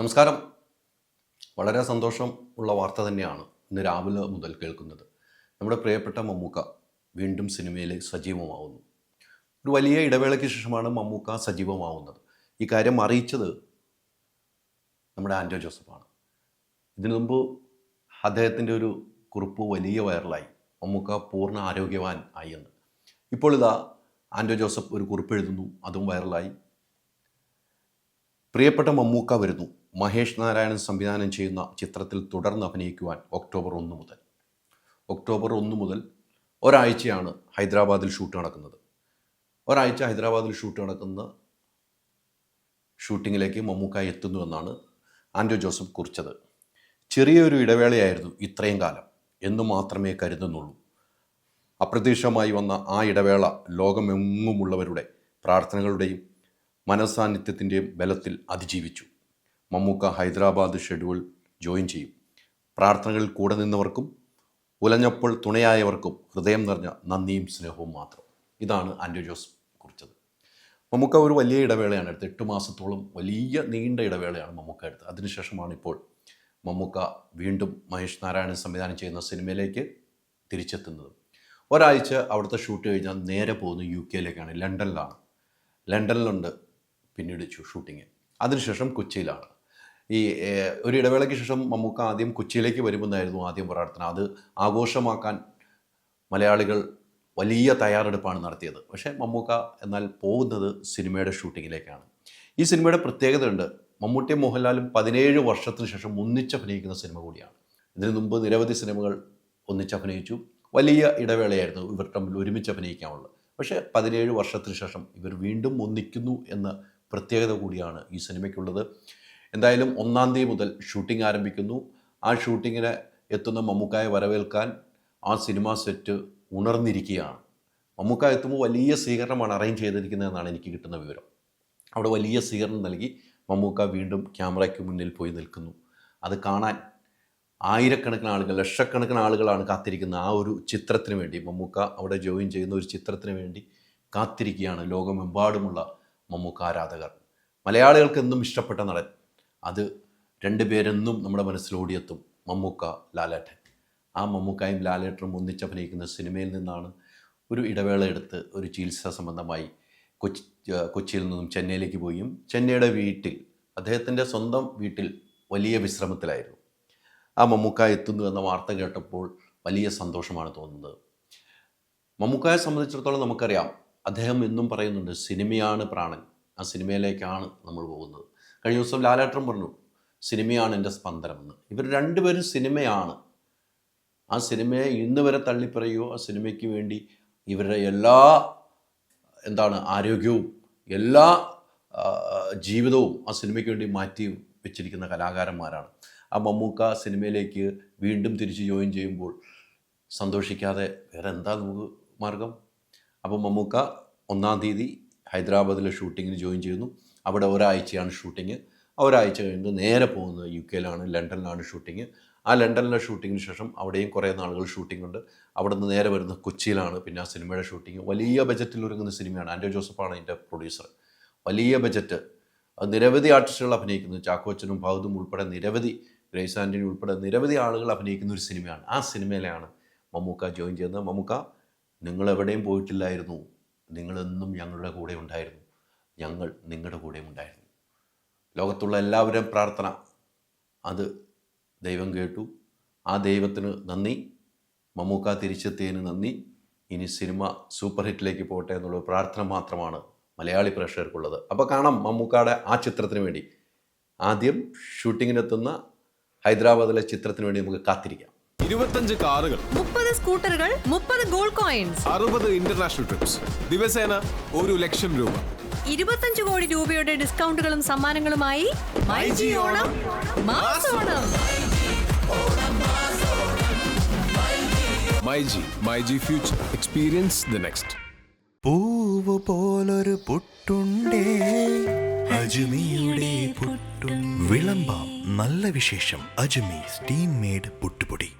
നമസ്കാരം. വളരെ സന്തോഷം ഉള്ള വാർത്ത തന്നെയാണ് ഇന്ന് രാവിലെ മുതൽ കേൾക്കുന്നത്. നമ്മുടെ പ്രിയപ്പെട്ട മമ്മൂക്ക വീണ്ടും സിനിമയിൽ സജീവമാവുന്നു. ഒരു വലിയ ഇടവേളയ്ക്ക് ശേഷമാണ് മമ്മൂക്ക സജീവമാവുന്നത്. ഈ കാര്യം അറിയിച്ചത് നമ്മുടെ ആന്റോ ജോസഫാണ്. ഇതിനു മുമ്പ് അദ്ദേഹത്തിന്റെ ഒരു കുറിപ്പ് വലിയ വൈറലായി. മമ്മൂക്ക പൂർണ ആരോഗ്യവാൻ ആയി എന്ന്. ഇപ്പോൾ ഇതാ ആന്റോ ജോസഫ് ഒരു കുറിപ്പ് എഴുതുന്നു അതും വൈറലായി. പ്രിയപ്പെട്ട മമ്മൂക്ക വരുന്നു. മഹേഷ് നാരായണൻ സംവിധാനം ചെയ്യുന്ന ചിത്രത്തിൽ തുടർന്ന് അഭിനയിക്കുവാൻ ഒക്ടോബർ ഒന്ന് മുതൽ. ഒക്ടോബർ ഒന്ന് മുതൽ ഒരാഴ്ചയാണ് ഹൈദരാബാദിൽ ഷൂട്ട് നടക്കുന്നത്. ഒരാഴ്ച ഹൈദരാബാദിൽ ഷൂട്ട് നടക്കുന്ന ഷൂട്ടിങ്ങിലേക്ക് മമ്മൂക്ക എത്തുന്നുവെന്നാണ് ആൻഡ്രോ ജോസഫ് കുറിച്ചത്. ചെറിയൊരു ഇടവേളയായിരുന്നു ഇത്രയും കാലം എന്ന് മാത്രമേ കരുതുന്നുള്ളൂ. അപ്രതീക്ഷിതമായി വന്ന ആ ഇടവേള ലോകമെങ്ങുമുള്ളവരുടെ പ്രാർത്ഥനകളുടെയും മനസാന്നിധ്യത്തിന്റെയും ബലത്തിൽ അതിജീവിച്ചു. മമ്മൂക്ക ഹൈദരാബാദ് ഷെഡ്യൂൾ ജോയിൻ ചെയ്യും. പ്രാർത്ഥനകളിൽ കൂടെ നിന്നവർക്കും ഉലഞ്ഞപ്പോൾ തുണയായവർക്കും ഹൃദയം നിറഞ്ഞ നന്ദിയും സ്നേഹവും മാത്രം. ഇതാണ് ആന്റോ ജോസ് കുറിച്ചത്. മമ്മൂക്ക ഒരു വലിയ ഇടവേളയാണ് എടുത്തത്. എട്ട് മാസത്തോളം വലിയ നീണ്ട ഇടവേളയാണ് മമ്മൂക്ക എടുത്തത്. അതിനുശേഷമാണ് ഇപ്പോൾ മമ്മൂക്ക വീണ്ടും മഹേഷ് നാരായണൻ സംവിധാനം ചെയ്യുന്ന സിനിമയിലേക്ക് തിരിച്ചെത്തുന്നത്. ഒരാഴ്ച അവിടുത്തെ ഷൂട്ട് കഴിഞ്ഞാൽ നേരെ പോകുന്നത് യു കെയിലേക്കാണ്. ലണ്ടനിലാണ്. ലണ്ടനിലുണ്ട് പിന്നീട് ഷൂട്ടിങ് അതിനുശേഷം കൊച്ചിയിലാണ്. ഈ ഒരു ഇടവേളയ്ക്ക് ശേഷം മമ്മൂക്ക ആദ്യം കൊച്ചിയിലേക്ക് വരുമെന്നായിരുന്നു ആദ്യം പ്രാർത്ഥന. അത് ആഘോഷമാക്കാൻ മലയാളികൾ വലിയ തയ്യാറെടുപ്പാണ് നടത്തിയത്. പക്ഷേ മമ്മൂക്ക എന്നാൽ പോകുന്നത് സിനിമയുടെ ഷൂട്ടിങ്ങിലേക്കാണ്. ഈ സിനിമയുടെ പ്രത്യേകത ഉണ്ട് മമ്മൂട്ടിയും മോഹൻലാലും പതിനേഴ് വർഷത്തിന് ശേഷം ഒന്നിച്ചഭിനയിക്കുന്ന സിനിമ കൂടിയാണ്. ഇതിനു മുമ്പ് നിരവധി സിനിമകൾ ഒന്നിച്ചഭിനയിച്ചു വലിയ ഇടവേളയായിരുന്നു ഇവർ തമ്മിൽ ഒരുമിച്ച് അഭിനയിക്കാനുള്ളത് പക്ഷേ പതിനേഴ് വർഷത്തിന് ശേഷം ഇവർ വീണ്ടും ഒന്നിക്കുന്നു എന്ന പ്രത്യേകത കൂടിയാണ് ഈ സിനിമയ്ക്കുള്ളത്. എന്തായാലും ഒന്നാം തീയതി മുതൽ ഷൂട്ടിംഗ് ആരംഭിക്കുന്നു. ആ ഷൂട്ടിങ്ങിന് എത്തുന്ന മമ്മൂക്കായെ വരവേൽക്കാൻ ആ സിനിമാ സെറ്റ് ഉണർന്നിരിക്കുകയാണ്. മമ്മൂക്ക എത്തുമ്പോൾ വലിയ സ്വീകരണമാണ് അറേഞ്ച് ചെയ്തിരിക്കുന്നതെന്നാണ് എനിക്ക് കിട്ടുന്ന വിവരം. അവിടെ വലിയ സ്വീകരണം നൽകി മമ്മൂക്ക വീണ്ടും ക്യാമറയ്ക്ക് മുന്നിൽ പോയി നിൽക്കുന്നു. അത് കാണാൻ ആയിരക്കണക്കിന് ആളുകൾ ലക്ഷക്കണക്കിന് ആളുകളാണ് കാത്തിരിക്കുന്ന ആ ഒരു ചിത്രത്തിന് വേണ്ടി മമ്മൂക്ക അവിടെ ജോയിൻ ചെയ്യുന്ന ഒരു ചിത്രത്തിന് വേണ്ടി കാത്തിരിക്കുകയാണ് ലോകമെമ്പാടുമുള്ള മമ്മൂക്ക ആരാധകർ. മലയാളികൾക്ക് എന്നും ഇഷ്ടപ്പെട്ട നടൻ. അത് രണ്ടുപേരെന്നും നമ്മുടെ മനസ്സിലോടിയെത്തും മമ്മൂക്ക ലാലേട്ടൻ. ആ മമ്മൂക്കായും ലാലേട്ടനും ഒന്നിച്ചഭിനയിക്കുന്ന സിനിമയിൽ നിന്നാണ് ഒരു ഇടവേള എടുത്ത് ഒരു ചികിത്സാ സംബന്ധമായി കൊച്ചി കൊച്ചിയിൽ നിന്നും ചെന്നൈയിലേക്ക് പോയും. ചെന്നൈയുടെ വീട്ടിൽ അദ്ദേഹത്തിന്റെ സ്വന്തം വീട്ടിൽ വലിയ വിശ്രമത്തിലായിരുന്നു. ആ മമ്മൂക്ക എത്തുന്നു എന്ന വാർത്ത കേട്ടപ്പോൾ വലിയ സന്തോഷമാണ് തോന്നുന്നത്. മമ്മൂക്കയെ സംബന്ധിച്ചിടത്തോളം നമുക്കറിയാം അദ്ദേഹം എന്നും പറയുന്നുണ്ട് സിനിമയാണ് പ്രാണൻ. ആ സിനിമയിലേക്കാണ് നമ്മൾ പോകുന്നത്. കഴിഞ്ഞ ദിവസം ലാലേട്ടൻ പറഞ്ഞു സിനിമയാണ് എന്റെ സ്പന്ദനമെന്ന്. ഇവർ രണ്ടുപേരും സിനിമയാണ്. ആ സിനിമയെ ഇന്ന് വരെ തള്ളിപ്പറയുകയോ ആ സിനിമയ്ക്ക് വേണ്ടി ഇവരുടെ എല്ലാ എന്താണ് ആരോഗ്യവും എല്ലാ ജീവിതവും ആ സിനിമയ്ക്ക് വേണ്ടി മാറ്റി വെച്ചിരിക്കുന്ന കലാകാരന്മാരാണ്. ആ മമ്മൂക്ക സിനിമയിലേക്ക് വീണ്ടും തിരിച്ച് ജോയിൻ ചെയ്യുമ്പോൾ സന്തോഷിക്കാതെ വേറെ എന്താ നമുക്ക് മാർഗം അപ്പോൾ മമ്മൂക്ക ഒന്നാം തീയതി ഹൈദരാബാദിലെ ഷൂട്ടിങ്ങിന് ജോയിൻ ചെയ്യുന്നു. അവിടെ ഒരാഴ്ചയാണ് ഷൂട്ടിങ്. ഒരാഴ്ച കഴിഞ്ഞ് നേരെ പോകുന്നത് യു കെയിലാണ് ലണ്ടനിലാണ് ഷൂട്ടിങ്. ആ ലണ്ടനിലെ ഷൂട്ടിങ്ങിന് ശേഷം അവിടെയും കുറേ നാളുകൾ ഷൂട്ടിംഗ് ഉണ്ട്. അവിടെ നിന്ന് നേരെ വരുന്ന കൊച്ചിയിലാണ്. പിന്നെ ആ സിനിമയുടെ ഷൂട്ടിങ്. വലിയ ബജറ്റിൽ ഒരുങ്ങുന്ന സിനിമയാണ്. ആൻഡ്രോ ജോസഫാണ് അതിന്റെ പ്രൊഡ്യൂസർ. വലിയ ബജറ്റ്. നിരവധി ആർട്ടിസ്റ്റുകൾ അഭിനയിക്കുന്നു. ചാക്കോച്ചനും ഭൗതും ഉൾപ്പെടെ നിരവധി ഗ്രേസ് ആന്റണി ഉൾപ്പെടെ നിരവധി ആളുകൾ അഭിനയിക്കുന്ന ഒരു സിനിമയാണ്. ആ സിനിമയിലാണ് മമ്മൂക്ക ജോയിൻ ചെയ്യുന്നത്. മമ്മൂക്ക നിങ്ങൾ എവിടെയും പോയിട്ടില്ലായിരുന്നു. നിങ്ങളെന്നും ഞങ്ങളുടെ കൂടെ ഉണ്ടായിരുന്നു. ഞങ്ങൾ നിങ്ങളുടെ കൂടെയും ഉണ്ടായിരുന്നു. ലോകത്തുള്ള എല്ലാവരും പ്രാർത്ഥന അത് ദൈവം കേട്ടു. ആ ദൈവത്തിന് നന്ദി. മമ്മൂക്ക തിരിച്ചെത്തിയതിന് നന്ദി. ഇനി സിനിമ സൂപ്പർ ഹിറ്റിലേക്ക് പോട്ടെ എന്നുള്ള പ്രാർത്ഥന മാത്രമാണ് മലയാളി പ്രേക്ഷകർക്കുള്ളത്. അപ്പോൾ കാണാം മമ്മൂക്കയുടെ ആ ചിത്രത്തിന് വേണ്ടി. ആദ്യം ഷൂട്ടിങ്ങിനെത്തുന്ന ഹൈദരാബാദിലെ ചിത്രത്തിന് വേണ്ടി നമുക്ക് കാത്തിരിക്കാം. ഇരുപത്തഞ്ച് കാറുകൾ. മുപ്പത് സ്കൂട്ടറുകൾ മുപ്പത് ഗോൾഡ് കോയിൻസ്. അറുപത് ഇന്റർനാഷണൽ ട്രിപ്സ്. ദിവസേന ഒരു ലക്ഷം രൂപ. ഇരുപത്തഞ്ച് കോടി രൂപയുടെ ഡിസ്കൗണ്ടുകളും സമ്മാനങ്ങളുമായി myG Onam മാസോണം. MyG my future. Experience the next പൂവ് പോലൊരു പുട്ടുണ്ടേ. അജുമിയുടെ പുട്ടും. വിളമ്പാം നല്ല വിശേഷം. അജ്മി സ്റ്റീം മേഡ് പുട്ടുപൊടി.